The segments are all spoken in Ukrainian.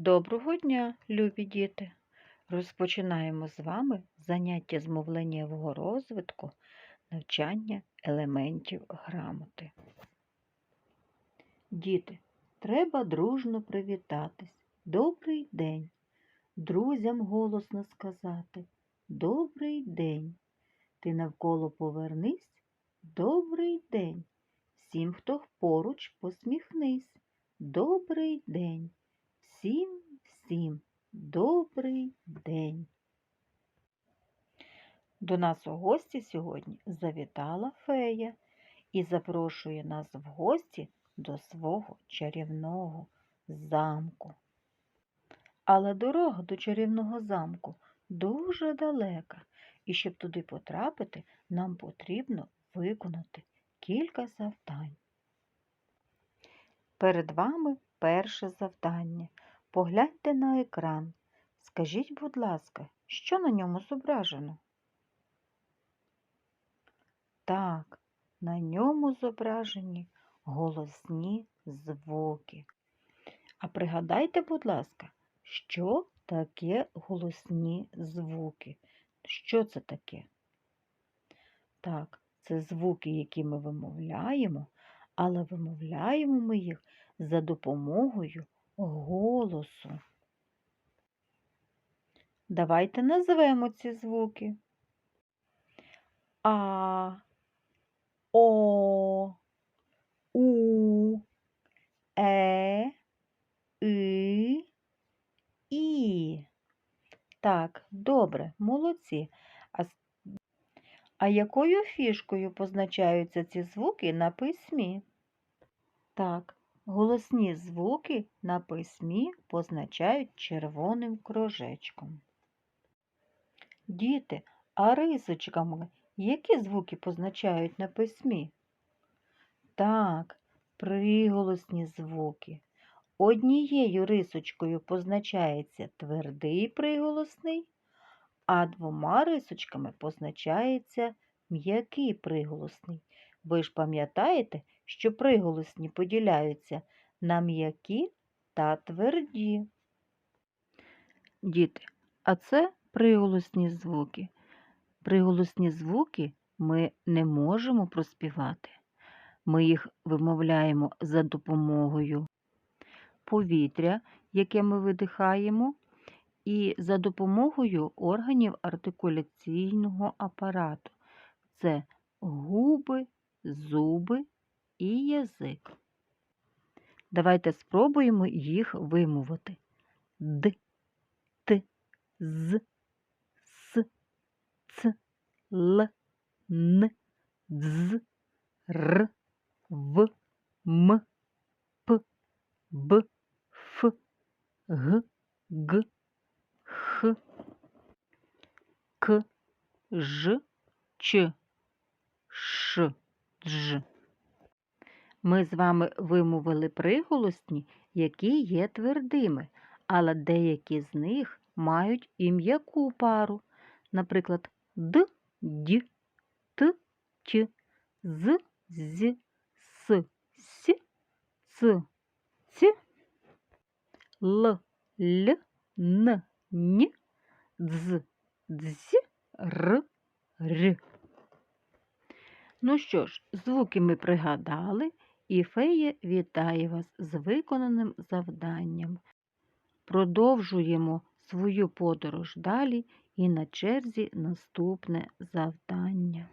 Доброго дня, любі діти! Розпочинаємо з вами заняття з мовленнєвого розвитку, навчання елементів грамоти. Діти, треба дружно привітатись. Добрий день. Друзям голосно сказати. Добрий день. Ти навколо повернись. Добрий день. Всім, хто поруч, посміхнись. Добрий день. Всім, всім добрий день. До нас у гості сьогодні завітала фея і запрошує нас в гості до свого чарівного замку. Але дорога до чарівного замку дуже далека, і щоб туди потрапити, нам потрібно виконати кілька завдань. Перед вами перше завдання. Погляньте на екран. Скажіть, будь ласка, що на ньому зображено? Так, на ньому зображені голосні звуки. А пригадайте, будь ласка, що таке голосні звуки? Що це таке? Так, це звуки, які ми вимовляємо, але вимовляємо ми їх за допомогою голосу. Давайте назвемо ці звуки. А, О, У, Е, И, І. Так, добре, молодці. А, а якою фішкою позначаються ці звуки на письмі? Так, голосні звуки на письмі позначають червоним кружечком. Діти, а рисочками які звуки позначають на письмі? Так, приголосні звуки. Однією рисочкою позначається твердий приголосний, а двома рисочками позначається м'який приголосний. Ви ж пам'ятаєте, що приголосні поділяються на м'які та тверді. Діти, а це приголосні звуки. Приголосні звуки ми не можемо проспівати. Ми їх вимовляємо за допомогою повітря, яке ми видихаємо, і за допомогою органів артикуляційного апарату. Це губи, зуби і язик. Давайте спробуємо їх вимовити. Д, Т, З, С, Ц, Л, Н, Дз, Р, В, М, П, Б, Ф, Г, Г, Х, К, Ж, Ч, Ш, Дж. Ми з вами вимовили приголосні, які є твердими, але деякі з них мають і м'яку пару. Наприклад, д, д, т, т, з, з, с, с, ц, ц, л, л, н, н, дз, дз, р, р. Ну що ж, звуки ми пригадали, і фея вітає вас з виконаним завданням. Продовжуємо свою подорож далі і на черзі наступне завдання.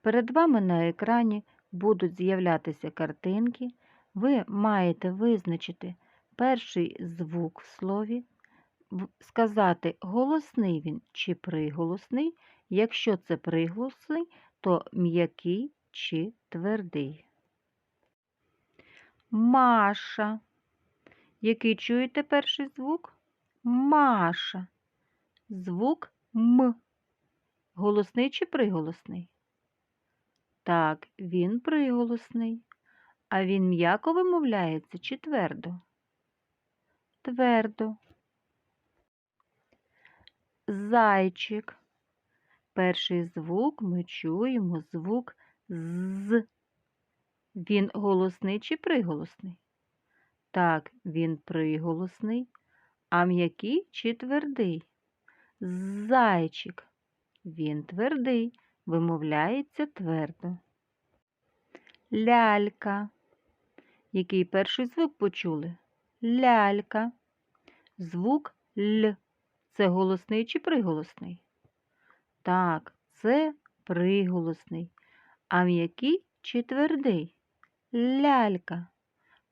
Перед вами на екрані будуть з'являтися картинки. Ви маєте визначити перший звук в слові, сказати, голосний він чи приголосний. Якщо це приголосний, то м'який чи твердий. Маша. Який чуєте перший звук? Маша. Звук М. Голосний чи приголосний? Так, він приголосний. А він м'яко вимовляється чи твердо? Твердо. Зайчик. Перший звук ми чуємо звук з. Він голосний чи приголосний? Так, він приголосний, а м'який чи твердий? Зайчик. Він твердий, вимовляється твердо. Лялька. Який перший звук почули? Лялька. Звук Л. Це голосний чи приголосний? Так, це приголосний. А м'який чи твердий? Лялька.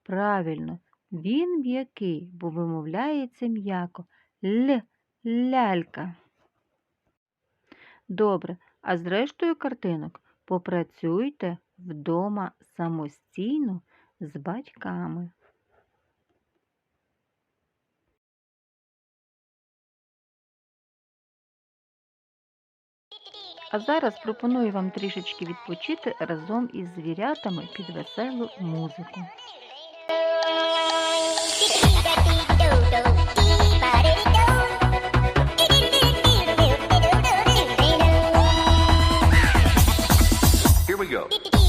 Правильно, він м'який, бо вимовляється м'яко. Л. Лялька. Добре, а з рештою картинок попрацюйте вдома самостійно з батьками. А зараз пропоную вам трішечки відпочити разом із звірятами під веселу музику. Here we go.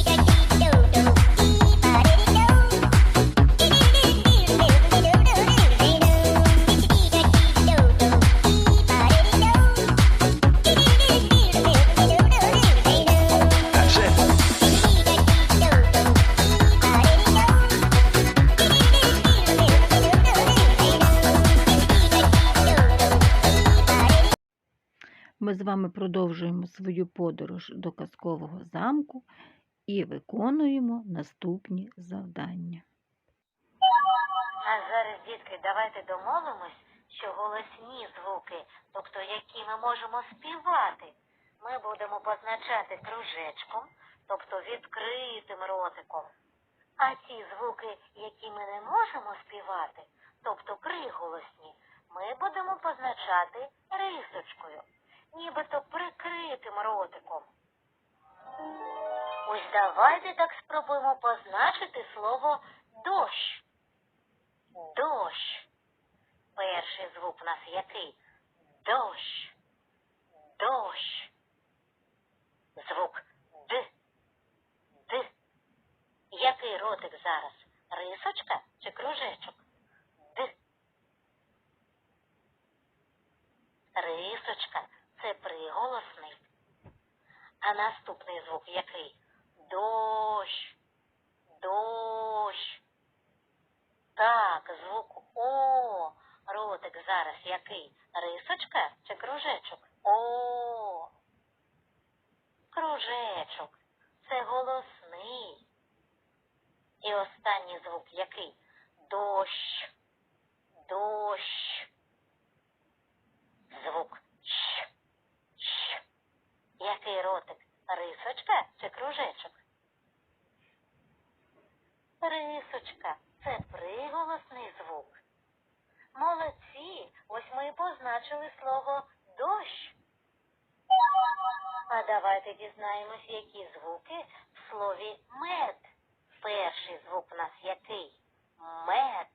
Ми з вами продовжуємо свою подорож до казкового замку і виконуємо наступні завдання. А зараз, дітки, давайте домовимось, що голосні звуки, тобто які ми можемо співати, ми будемо позначати кружечком, тобто відкритим ротиком. А ті звуки, які ми не можемо співати, тобто приголосні, ми будемо позначати рисочкою, нібито прикритим ротиком. Ось давайте так спробуємо позначити слово дощ. Дощ. Перший звук у нас який? Дощ. Дощ. Звук Д. Д. Який ротик зараз? Рисочка чи кружечок? Д. Рисочка це приголосний. А наступний звук який? Дощ. Дощ. Так, звук О. Ротик зараз який? Рисочка чи кружечок? О. Кружечок. Це голосний. І останній звук який? Дощ. Дощ. Звук ротик? Рисочка чи кружечок? Рисочка це приголосний звук. Молодці, ось ми і позначили слово дощ. А давайте дізнаємось, які звуки в слові мед. Перший звук у нас який? Мед.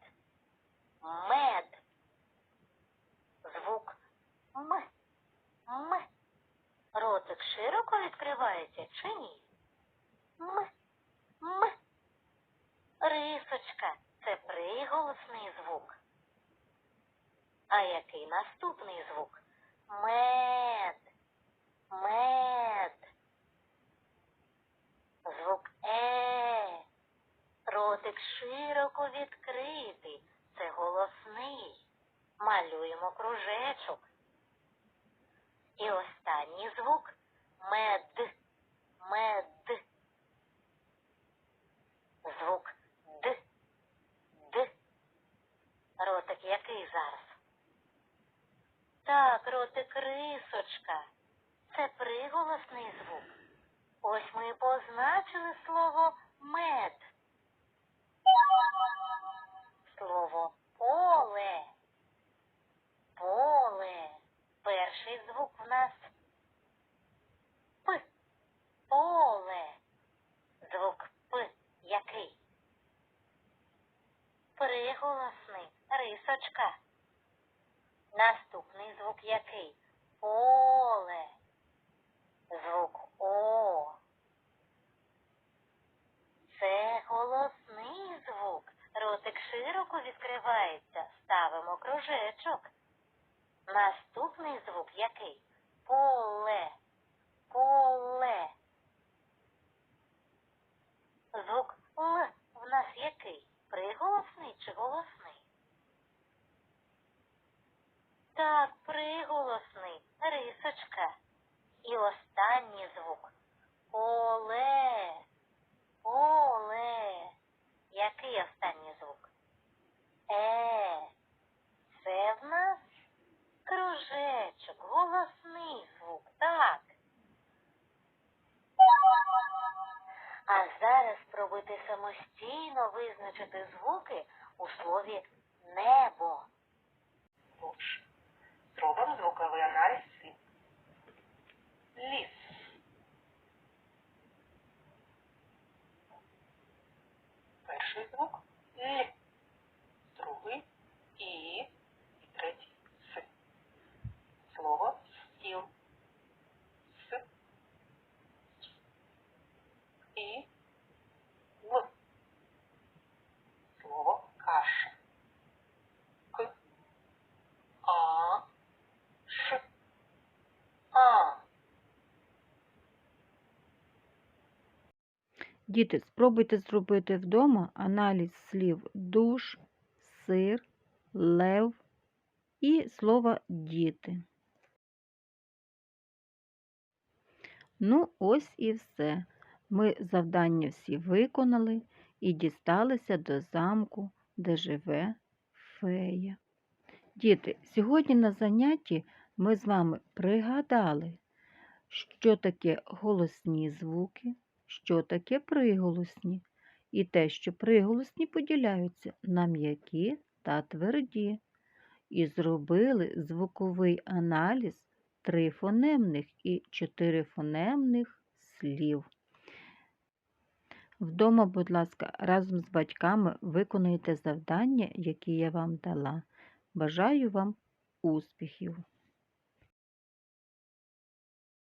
Звук М. М. Ротик широко відкривається чи ні? М. М. Рисочка це приголосний звук. А який наступний звук? Мед. Мед. Звук Е. Ротик широко відкритий. Це голосний. Малюємо кружечок. І останній звук мед. Мед. Звук Д. Д. Ротик який зараз? Так, ротик рисочка. Це приголосний звук. Ось ми і позначили слово мед. Слово поле. Поле. Перший звук в нас П. Поле. Звук П. Який? Приголосний. Рисочка. Наступний звук який? Поле. Звук О. Це голосний звук. Ротик широко відкривається, ставимо кружечок. Наступний звук який? Поле. Поле. Звук Л в нас який? Приголосний чи голосний? Так, приголосний. Рисочка. І останній звук. Оле. Самостійно визначити звуки у слові небо. Лучше. Зробимо звуковий аналіз слів. Ліс. Перший звук Л. Другий І. І третій С. Слово стіл. С. І. Л. Слово каша. К. А. Ш. А. Діти, спробуйте зробити вдома аналіз слів душ, сир, лев і слова діти. Ну, ось і все. Ми завдання всі виконали і дісталися до замку, де живе фея. Діти, сьогодні на занятті ми з вами пригадали, що таке голосні звуки, що таке приголосні, і те, що приголосні поділяються на м'які та тверді, і зробили звуковий аналіз трифонемних і чотирифонемних слів. Вдома, будь ласка, разом з батьками виконуйте завдання, які я вам дала. Бажаю вам успіхів!